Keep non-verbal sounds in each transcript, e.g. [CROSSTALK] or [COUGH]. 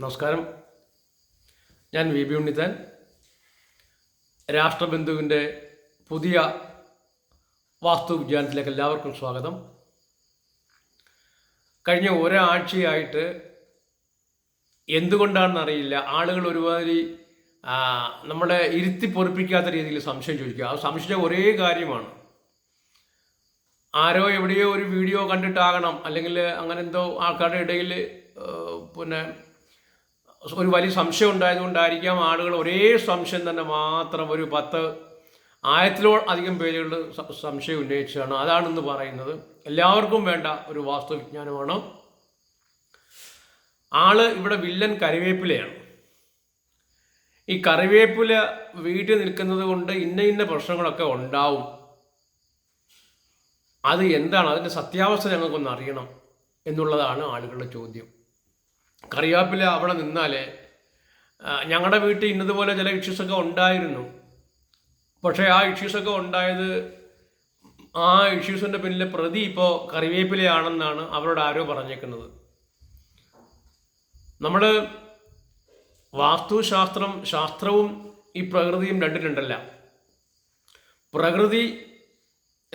നമസ്കാരം. ഞാൻ V B Unnithan. രാഷ്ട്രബന്ധുവിന്റെ പുതിയ വാസ്തു വിജ്ഞാനത്തിലേക്ക് എല്ലാവർക്കും സ്വാഗതം. കഴിഞ്ഞ ഒരാഴ്ചയായിട്ട് എന്തുകൊണ്ടാണെന്ന് അറിയില്ല ആളുകൾ ഒരുമാതിരി നമ്മളെ ഇരുത്തി പൊറിപ്പിക്കാത്ത രീതിയിൽ സംശയം ചോദിക്കുക. ആ സംശയം ഒരേ കാര്യമാണ്. ആരോ എവിടെയോ ഒരു വീഡിയോ കണ്ടിട്ടാകണം. അല്ലെങ്കിൽ അങ്ങനെ എന്തോ ആൾക്കാരുടെ ഇടയിൽ പിന്നെ ഒരു വലിയ സംശയം ഉണ്ടായതുകൊണ്ടായിരിക്കാം ആളുകൾ ഒരേ സംശയം തന്നെ മാത്രം ഒരു പത്ത് ആയിരത്തിലോ അധികം പേരുകൾ സംശയം ഉന്നയിച്ചാണ് അതാണെന്ന് പറയുന്നത്. എല്ലാവർക്കും വേണ്ട ഒരു വാസ്തുവിജ്ഞാനമാണ്. ആൾ ഇവിടെ വില്ലൻ കരിവേപ്പിലയാണ് ഈ കറിവേപ്പില വീട്ടിൽ നിൽക്കുന്നത് കൊണ്ട് ഇന്ന ഇന്ന പ്രശ്നങ്ങളൊക്കെ ഉണ്ടാവും. അത് എന്താണ്? അതിന്റെ സത്യാവസ്ഥ ഞങ്ങൾക്കൊന്ന് അറിയണം എന്നുള്ളതാണ് ആളുകളുടെ ചോദ്യം. കറിവേപ്പില അവിടെ നിന്നാലേ ഞങ്ങളുടെ വീട്ടിൽ ഇന്നതുപോലെ ചില ഇഷ്യൂസൊക്കെ ഉണ്ടായിരുന്നു. പക്ഷേ ആ ഇഷ്യൂസൊക്കെ ഉണ്ടായത് ആ ഇഷ്യൂസിന്റെ പിന്നിലെ പ്രതി ഇപ്പോൾ കറിവേപ്പിലയാണെന്നാണ് അവരോട് ആരോ പറഞ്ഞേക്കുന്നത്. നമ്മൾ വാസ്തുശാസ്ത്രം ശാസ്ത്രവും ഈ പ്രകൃതിയും രണ്ടിലുണ്ടല്ല. പ്രകൃതി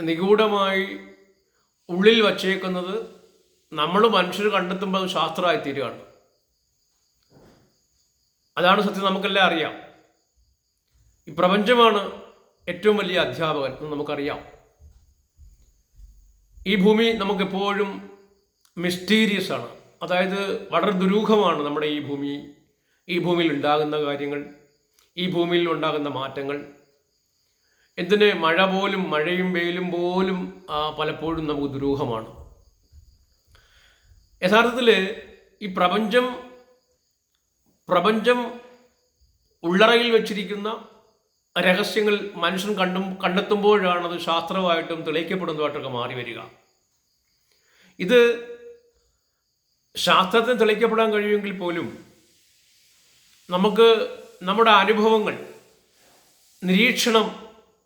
നിഗൂഢമായി ഉള്ളിൽ വച്ചേക്കുന്നത് നമ്മൾ മനുഷ്യർ കണ്ടെത്തുമ്പോൾ അത് ശാസ്ത്രമായി തീരുകയാണ്. അതാണ് സത്യം നമുക്കെല്ലാം അറിയാം. ഈ പ്രപഞ്ചമാണ് ഏറ്റവും വലിയ അധ്യാപകൻ എന്ന് നമുക്കറിയാം. ഈ ഭൂമി നമുക്കെപ്പോഴും മിസ്റ്റീരിയസ് ആണ്. അതായത് വളരെ ദുരൂഹമാണ് നമ്മുടെ ഈ ഭൂമി. ഈ ഭൂമിയിൽ ഉണ്ടാകുന്ന കാര്യങ്ങൾ ഈ ഭൂമിയിൽ ഉണ്ടാകുന്ന മാറ്റങ്ങൾ. എന്തിന് മഴ പോലും മഴയും വെയിലും പോലും പലപ്പോഴും നമുക്ക് ദുരൂഹമാണ്. യഥാർത്ഥത്തിൽ ഈ പ്രപഞ്ചം പ്രപഞ്ചം ഉള്ളറയിൽ വെച്ചിരിക്കുന്ന രഹസ്യങ്ങൾ മനുഷ്യൻ കണ്ടും കണ്ടെത്തുമ്പോഴാണ് അത് ശാസ്ത്രമായിട്ടും തെളിയിക്കപ്പെടുന്നതായിട്ടൊക്കെ മാറി വരിക. ഇത് ശാസ്ത്രത്തിന് തെളിയിക്കപ്പെടാൻ കഴിയുമെങ്കിൽ പോലും നമുക്ക് നമ്മുടെ അനുഭവങ്ങൾ നിരീക്ഷണം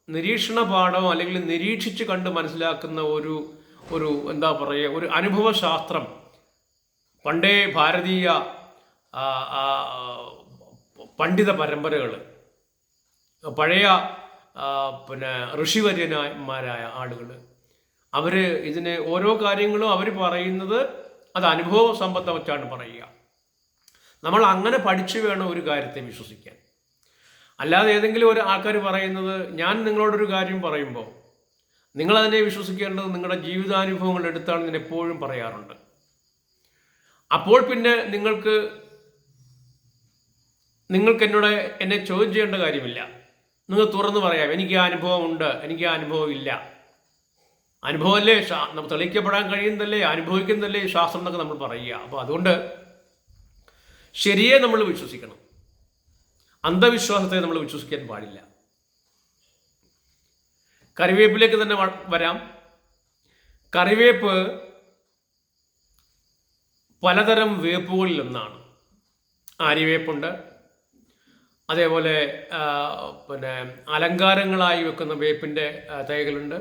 നിരീക്ഷണ പാഠം അല്ലെങ്കിൽ നിരീക്ഷിച്ച് കണ്ട് മനസ്സിലാക്കുന്ന ഒരു ഒരു എന്താ പറയുക ഒരു അനുഭവശാസ്ത്രം പണ്ടേ ഭാരതീയ പണ്ഡിത പരമ്പരകൾ പഴയ പിന്നെ ഋഷിവര്യന്മാരായ ആളുകൾ അവർ ഇതിന് ഓരോ കാര്യങ്ങളും അവർ പറയുന്നത് അത് അനുഭവ സമ്പത്ത് വെച്ചാണ് പറയുക. നമ്മൾ അങ്ങനെ പഠിച്ചു വേണം ഒരു കാര്യത്തെ വിശ്വസിക്കാൻ. അല്ലാതെ ഏതെങ്കിലും ഒരു ആൾക്കാർ പറയുന്നത് ഞാൻ നിങ്ങളോടൊരു കാര്യം പറയുമ്പോൾ നിങ്ങളതിനെ വിശ്വസിക്കേണ്ടത് നിങ്ങളുടെ ജീവിതാനുഭവങ്ങൾ എടുത്താണ് ഞാൻ എപ്പോഴും പറയാറുണ്ട്. അപ്പോൾ പിന്നെ നിങ്ങൾക്ക് നിങ്ങൾക്ക് എന്നോട് എന്നെ ചോദ്യം ചെയ്യേണ്ട കാര്യമില്ല. നിങ്ങൾ തുറന്ന് പറയാം എനിക്ക് ആ അനുഭവമുണ്ട് എനിക്ക് ആ അനുഭവം ഇല്ല അനുഭവമല്ലേ നമ്മൾ തെളിയിക്കപ്പെടാൻ കഴിയുന്നതല്ലേ? അനുഭവിക്കുന്നതല്ലേ? ശാസ്ത്രം എന്നൊക്കെ നമ്മൾ പറയുക. അപ്പോൾ അതുകൊണ്ട് ശരിയെ നമ്മൾ വിശ്വസിക്കണം. അന്ധവിശ്വാസത്തെ നമ്മൾ വിശ്വസിക്കാൻ പാടില്ല. കറിവേപ്പിലേക്ക് തന്നെ വരാം. കറിവേപ്പ് പലതരം വേപ്പുകളിൽ ഒന്നാണ് ആര്യവേപ്പുണ്ട് അതേപോലെ പിന്നെ അലങ്കാരങ്ങളായി വെക്കുന്ന വേപ്പിന്റെ തൈകളുണ്ട്.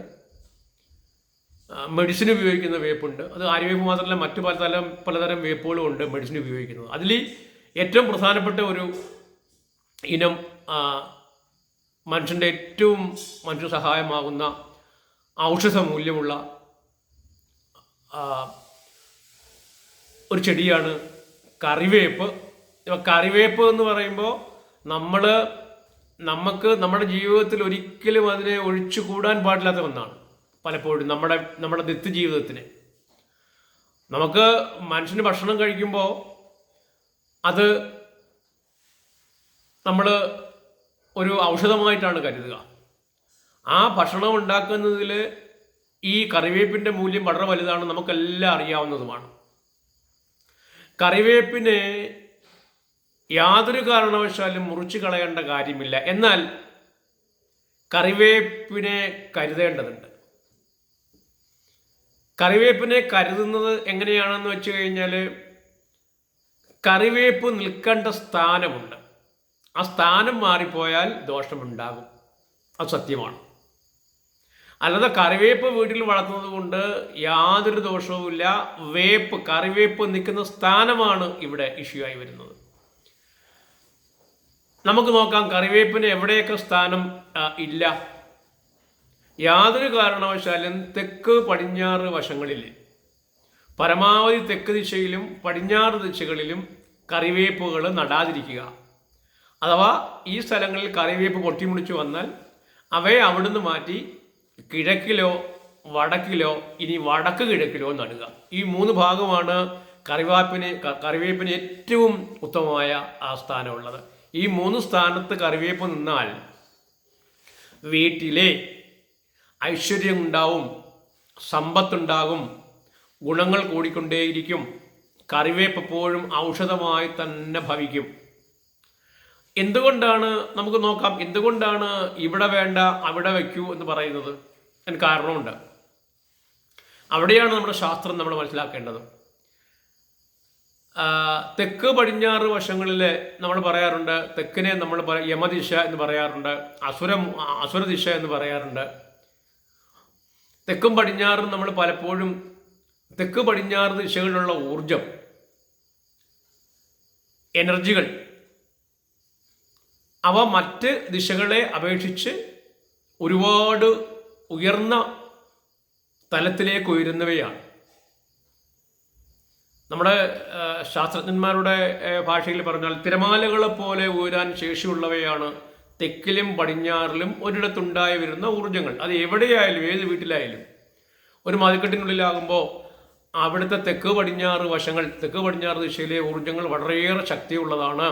മെഡിസിൻ ഉപയോഗിക്കുന്ന വേപ്പുണ്ട്. അത് ആര്യവേപ്പ് മാത്രമല്ല മറ്റു പലതരം പലതരം വേപ്പുകളും ഉണ്ട് മെഡിസിൻ ഉപയോഗിക്കുന്നത്. അതിൽ ഏറ്റവും പ്രധാനപ്പെട്ട ഒരു ഇനം മനുഷ്യന്റെ ഏറ്റവും മനുഷ്യ സഹായമാകുന്ന ഔഷധ മൂല്യമുള്ള ഒരു ചെടിയാണ് കറിവേപ്പ്. കറിവേപ്പ് എന്ന് പറയുമ്പോൾ നമ്മൾ നമുക്ക് നമ്മുടെ ജീവിതത്തിൽ ഒരിക്കലും അതിനെ ഒഴിച്ചു കൂടാൻ പാടില്ലാത്ത ഒന്നാണ് പലപ്പോഴും നമ്മുടെ നമ്മുടെ നിത്യ ജീവിതത്തിന്. നമുക്ക് മനുഷ്യന് ഭക്ഷണം കഴിക്കുമ്പോൾ അത് നമ്മൾ ഒരു ഔഷധമായിട്ടാണ് കരുതുക. ആ ഭക്ഷണം ഉണ്ടാക്കുന്നതിൽ ഈ കറിവേപ്പിന്റെ മൂല്യം വളരെ വലുതാണ് നമുക്കെല്ലാം അറിയാവുന്നതുമാണ്. കറിവേപ്പിനെ യാതൊരു കാരണവശാലും മുറിച്ചു കളയേണ്ട കാര്യമില്ല. എന്നാൽ കറിവേപ്പിനെ കരുതേണ്ടതുണ്ട്. കറിവേപ്പിനെ കരുതുന്നത് എങ്ങനെയാണെന്ന് വെച്ച് കഴിഞ്ഞാൽ കറിവേപ്പ് നിൽക്കേണ്ട സ്ഥാനമുണ്ട്. ആ സ്ഥാനം മാറിപ്പോയാൽ ദോഷമുണ്ടാകും. അത് സത്യമാണ്. അല്ലാതെ കറിവേപ്പ് വീട്ടിൽ വളർത്തുന്നത് കൊണ്ട് യാതൊരു ദോഷവുമില്ല. വേപ്പ് കറിവേപ്പ് നിൽക്കുന്ന സ്ഥാനമാണ് ഇവിടെ ഇഷ്യൂ ആയി വരുന്നത്. നമുക്ക് നോക്കാം കറിവേപ്പിന് എവിടെയൊക്കെ സ്ഥാനം ഇല്ല. യാതൊരു കാരണവശാലും തെക്ക് പടിഞ്ഞാറ് വശങ്ങളിൽ പരമാവധി തെക്ക് ദിശയിലും പടിഞ്ഞാറ് ദിശകളിലും കറിവേപ്പുകൾ നടാതിരിക്കുക. അഥവാ ഈ സ്ഥലങ്ങളിൽ കറിവേപ്പ് പൊട്ടിമുടിച്ചു വന്നാൽ അവയെ അവിടുന്ന് മാറ്റി കിഴക്കിലോ വടക്കിലോ ഇനി വടക്ക് കിഴക്കിലോ നടുക. ഈ മൂന്ന് ഭാഗമാണ് കറിവേപ്പിന് കറിവേപ്പിന് ഏറ്റവും ഉത്തമമായ ആ സ്ഥാനമുള്ളത്. ഈ മൂന്ന് സ്ഥാനത്ത് കറിവേപ്പ് നിന്നാൽ വീട്ടിലെ ഐശ്വര്യം ഉണ്ടാവും സമ്പത്തുണ്ടാകും ഗുണങ്ങൾ കൂടിക്കൊണ്ടേയിരിക്കും കറിവേപ്പ് എപ്പോഴും ഔഷധമായി തന്നെ ഭവിക്കും. എന്തുകൊണ്ടാണ് നമുക്ക് നോക്കാം എന്തുകൊണ്ടാണ് ഇവിടെ വേണ്ട അവിടെ വയ്ക്കൂ എന്ന് പറയുന്നത്? അതിന് കാരണമുണ്ട്. അവിടെയാണ് നമ്മുടെ ശാസ്ത്രം നമ്മൾ മനസ്സിലാക്കേണ്ടത്. തെക്ക് പടിഞ്ഞാറ് വശങ്ങളിൽ നമ്മൾ പറയാറുണ്ട് തെക്കിനെ നമ്മൾ യമദിശ എന്ന് പറയാറുണ്ട് അസുര അസുരദിശ എന്ന് പറയാറുണ്ട്. തെക്കും പടിഞ്ഞാറും നമ്മൾ പലപ്പോഴും തെക്ക് പടിഞ്ഞാറ് ദിശകളിലുള്ള ഊർജം എനർജികൾ അവ മറ്റ് ദിശകളെ അപേക്ഷിച്ച് ഒരുപാട് ഉയർന്ന തലത്തിലേക്ക് ഉയരുന്നവയാണ്. നമ്മുടെ ശാസ്ത്രജ്ഞന്മാരുടെ ഭാഷയിൽ പറഞ്ഞാൽ തിരമാലകളെ പോലെ ഉയരാൻ ശേഷിയുള്ളവയാണ് തെക്കിലും പടിഞ്ഞാറിലും ഒരിടത്തുണ്ടായി വരുന്ന ഊർജങ്ങൾ. അത് എവിടെയായാലും ഏത് വീട്ടിലായാലും. ഒരു മതിക്കെട്ടിനുള്ളിലാകുമ്പോൾ അവിടുത്തെ തെക്ക് പടിഞ്ഞാറ് വശങ്ങൾ തെക്ക് പടിഞ്ഞാറ് ദിശയിലെ ഊർജങ്ങൾ വളരെയേറെ ശക്തിയുള്ളതാണ്.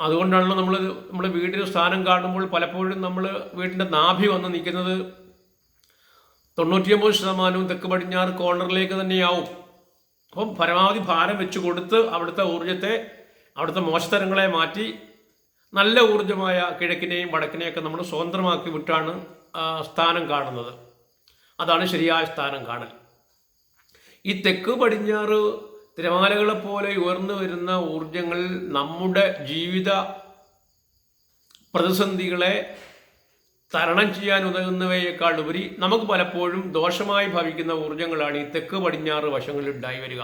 അതുകൊണ്ടാണല്ലോ നമ്മൾ നമ്മൾ വീടിന് സ്ഥാനം കാണുമ്പോൾ പലപ്പോഴും നമ്മൾ വീടിന്റെ നാഭി വന്ന് നിൽക്കുന്നത് തൊണ്ണൂറ്റിയൊമ്പത് ശതമാനവും തെക്ക് പടിഞ്ഞാറ് കോർണറിലേക്ക് തന്നെയാവും. അപ്പം പരമാവധി ഭാരം വെച്ച് കൊടുത്ത് അവിടുത്തെ ഊർജത്തെ അവിടുത്തെ മോശതരങ്ങളെ മാറ്റി നല്ല ഊർജമായ കിഴക്കിനെയും വടക്കിനെയൊക്കെ നമ്മൾ സ്വതന്ത്രമാക്കി വിട്ടാണ് സ്ഥാനം കാണുന്നത്. അതാണ് ശരിയായ സ്ഥാനം കാണൽ. ഈ തെക്ക് പടിഞ്ഞാറ് തിരമാലകളെ പോലെ ഉയർന്നു വരുന്ന ഊർജങ്ങൾ നമ്മുടെ ജീവിത പ്രതിസന്ധികളെ തരണം ചെയ്യാൻ ഉതകുന്നവയേക്കാൾ ഉപരി നമുക്ക് പലപ്പോഴും ദോഷമായി ഭവിക്കുന്ന ഊർജങ്ങളാണ് ഈ തെക്ക് പടിഞ്ഞാറ് വശങ്ങളിൽ ഉണ്ടായി വരിക.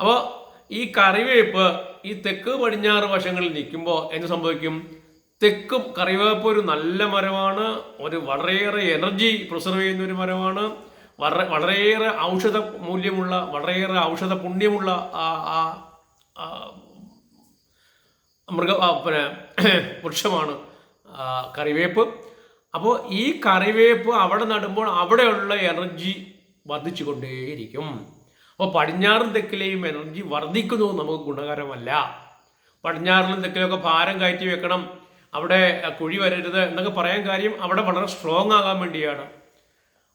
അപ്പോൾ ഈ കറിവേപ്പ് ഈ തെക്ക് പടിഞ്ഞാറ് വശങ്ങളിൽ നിൽക്കുമ്പോൾ എന്ത് സംഭവിക്കും? തെക്കും കറിവേപ്പ് ഒരു നല്ല മരമാണ് ഒരു വളരെയേറെ എനർജി പ്രിസർവ് ചെയ്യുന്ന ഒരു മരമാണ് വളരെ വളരെയേറെ ഔഷധ മൂല്യമുള്ള വളരെയേറെ ഔഷധ പുണ്യമുള്ള മൃഗ പിന്നെ [CLEARS THROAT] വൃക്ഷമാണ്. കറിവേപ്പ്. അപ്പോൾ ഈ കറിവേപ്പ് അവിടെ നടുമ്പോൾ അവിടെയുള്ള എനർജി വർദ്ധിച്ചു കൊണ്ടേയിരിക്കും അപ്പോൾ പടിഞ്ഞാറും തെക്കിലെയും എനർജി വർദ്ധിക്കുന്നത് നമുക്ക് ഗുണകരമല്ല. പടിഞ്ഞാറിലും തെക്കിലൊക്കെ ഭാരം കയറ്റി വെക്കണം. അവിടെ കുഴി വരരുത് എന്നൊക്കെ പറയാൻ കാര്യം അവിടെ വളരെ സ്ട്രോങ് ആകാൻ വേണ്ടിയാണ്.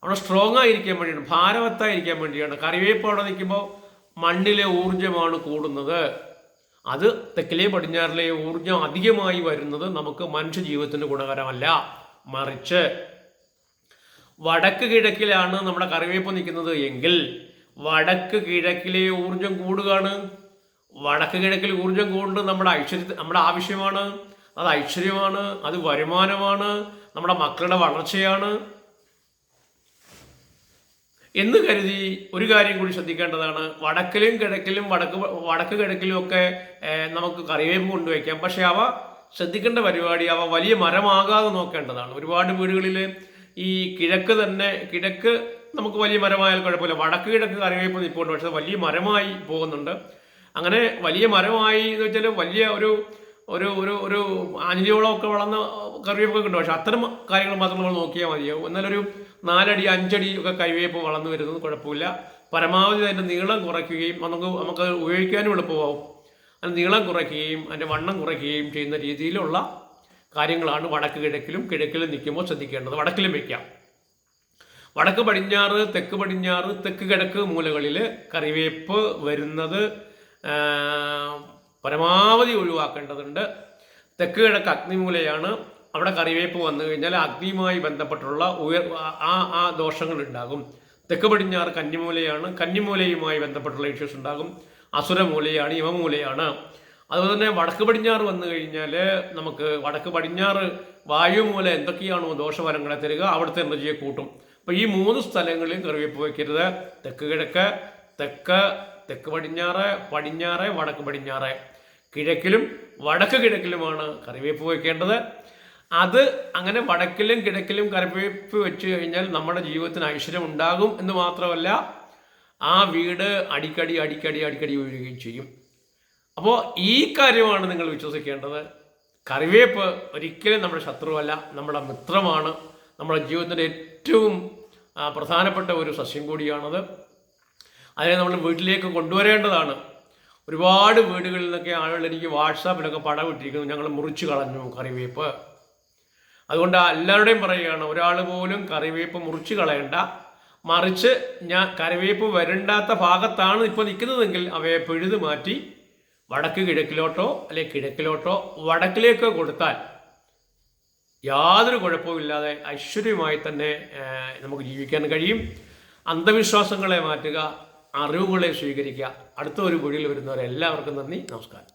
അവിടെ സ്ട്രോങ് ആയിരിക്കാൻ വേണ്ടിയാണ് ഭാരവത്തായിരിക്കാൻ വേണ്ടിയാണ്. കറിവേപ്പ് അവിടെ നിൽക്കുമ്പോൾ മണ്ണിലെ ഊർജമാണ് കൂടുന്നത്. അത് തെക്കിലെ പടിഞ്ഞാറിലെ ഊർജം അധികമായി വരുന്നത് നമുക്ക് മനുഷ്യ ജീവിതത്തിന് ഗുണകരമല്ല. മറിച്ച് വടക്ക് കിഴക്കിലാണ് നമ്മുടെ കറിവേപ്പ് നിൽക്കുന്നത് എങ്കിൽ വടക്ക് കിഴക്കിലെ ഊർജം കൂടുകയാണ്. വടക്ക് കിഴക്കിൽ ഊർജം കൂടുന്നത് നമ്മുടെ ഐശ്വര്യ നമ്മുടെ ആവശ്യമാണ്. അത് ഐശ്വര്യമാണ് അത് വരുമാനമാണ് നമ്മുടെ മക്കളുടെ വളർച്ചയാണ്. എന്ന് കരുതി ഒരു കാര്യം കൂടി ശ്രദ്ധിക്കേണ്ടതാണ്. വടക്കിലും കിഴക്കിലും വടക്ക് വടക്ക് കിഴക്കിലും ഒക്കെ നമുക്ക് കറിവേപ്പ് കൊണ്ടുവയ്ക്കാം. പക്ഷെ അവ ശ്രദ്ധിക്കേണ്ട പരിപാടി അവ വലിയ മരമാകാതെ നോക്കേണ്ടതാണ്. ഒരുപാട് വീടുകളിൽ ഈ കിഴക്ക് തന്നെ കിഴക്ക് നമുക്ക് വലിയ മരമായാൽ കുഴപ്പമില്ല. വടക്ക് കിഴക്ക് കറിവേപ്പ് നിൽപ്പുണ്ട്. പക്ഷെ വലിയ മരമായി പോകുന്നുണ്ട്. അങ്ങനെ വലിയ മരമായി എന്ന് വെച്ചാൽ വലിയ ഒരു ഒരു ഒരു ഒരു ആഞ്ഞിലിയോളം ഒക്കെ വളർന്ന കറിവേപ്പൊക്കെ ഉണ്ട്? പക്ഷെ അത്തരം കാര്യങ്ങൾ മാത്രം നമ്മൾ നോക്കിയാൽ മതിയാവും എന്നാലൊരു നാലടി അഞ്ചടി ഒക്കെ കറിവേപ്പ് വളർന്നു വരുന്നത് കുഴപ്പമില്ല. പരമാവധി അതിന്റെ നീളം കുറയ്ക്കുകയും നമുക്ക് നമുക്ക് ഉപയോഗിക്കാനും എളുപ്പമാവും. അതിന് നീളം കുറയ്ക്കുകയും അതിന്റെ വണ്ണം കുറയ്ക്കുകയും ചെയ്യുന്ന രീതിയിലുള്ള കാര്യങ്ങളാണ് വടക്ക് കിഴക്കിലും കിഴക്കിലും നിൽക്കുമ്പോൾ ശ്രദ്ധിക്കേണ്ടത്. വടക്കിലും വയ്ക്കാം വടക്ക് പടിഞ്ഞാറ് തെക്ക് പടിഞ്ഞാറ് തെക്ക് കിഴക്ക് മൂലകളിൽ കറിവേപ്പ് വരുന്നത് പരമാവധി ഒഴിവാക്കേണ്ടതുണ്ട്. തെക്ക് കിഴക്ക് അഗ്നിമൂലയാണ് അവിടെ കറിവേപ്പ് വന്നു കഴിഞ്ഞാൽ അഗ്നിയുമായി ബന്ധപ്പെട്ടുള്ള ഉയർ ആ ആ ദോഷങ്ങൾ ഉണ്ടാകും. തെക്ക് പടിഞ്ഞാറ് കന്നിമൂലയാണ് കന്നിമൂലയുമായി ബന്ധപ്പെട്ടുള്ള ഇഷ്യൂസ് ഉണ്ടാകും. അസുരമൂലയാണ് യമമൂലയാണ് അതുപോലെ തന്നെ വടക്ക് പടിഞ്ഞാറ് വന്നു കഴിഞ്ഞാൽ നമുക്ക് വടക്ക് പടിഞ്ഞാറ് വായു മൂലം എന്തൊക്കെയാണോ ദോഷഫലങ്ങളെ തരിക അവിടുത്തെ എനർജിയെ കൂട്ടും. അപ്പോൾ ഈ മൂന്ന് സ്ഥലങ്ങളിൽ കറിവേപ്പ് വയ്ക്കരുത്. തെക്ക് കിഴക്ക് തെക്ക് തെക്ക് പടിഞ്ഞാറ് പടിഞ്ഞാറ് വടക്ക് പടിഞ്ഞാറ്. കിഴക്കിലും വടക്ക് കിഴക്കിലുമാണ് കറിവേപ്പ് വയ്ക്കേണ്ടത്. അത് അങ്ങനെ വടക്കിലും കിടക്കിലും കറിവേപ്പ് വെച്ച് കഴിഞ്ഞാൽ നമ്മുടെ ജീവിതത്തിന് ഐശ്വര്യം ഉണ്ടാകും എന്ന് മാത്രമല്ല ആ വീട് അടിക്കടി അടിക്കടി അടിക്കടി വീഴുകയും ചെയ്യും. അപ്പോൾ ഈ കാര്യമാണ് നിങ്ങൾ വിശ്വസിക്കേണ്ടത്. കറിവേപ്പ് ഒരിക്കലും നമ്മുടെ ശത്രുവല്ല നമ്മുടെ മിത്രമാണ്. നമ്മുടെ ജീവിതത്തിന്റെ ഏറ്റവും പ്രധാനപ്പെട്ട ഒരു സസ്യം കൂടിയാണത്. അതിനെ നമ്മൾ വീട്ടിലേക്ക് കൊണ്ടുവരേണ്ടതാണ്. ഒരുപാട് വീടുകളിൽ നിന്നൊക്കെ ആളുകൾ എനിക്ക് വാട്സാപ്പിലൊക്കെ പടം ഇട്ടിരിക്കുന്നു. ഞങ്ങൾ മുറിച്ച് കളഞ്ഞു കറിവേപ്പ്. അതുകൊണ്ട് എല്ലാവരുടെയും പറയുകയാണ് ഒരാൾ പോലും കറിവേപ്പ് മുറിച്ച് കളയണ്ട. മറിച്ച് ഞാൻ കറിവേപ്പ് വരണ്ടാത്ത ഭാഗത്താണ് ഇപ്പോൾ നിൽക്കുന്നതെങ്കിൽ അവയെ പിഴുത് മാറ്റി വടക്ക് കിഴക്കിലോട്ടോ അല്ലെങ്കിൽ കിഴക്കിലോട്ടോ വടക്കിലേക്കോ കൊടുത്താൽ യാതൊരു കുഴപ്പവുമില്ലാതെ ഐശ്വര്യമായി തന്നെ നമുക്ക് ജീവിക്കാൻ കഴിയും. അന്ധവിശ്വാസങ്ങളെ മാറ്റുക അറിവുകളെ സ്വീകരിക്കുക. അടുത്ത ഒരു കുഴിയിൽ വരുന്നവരെല്ലാവർക്കും നന്ദി നമസ്കാരം.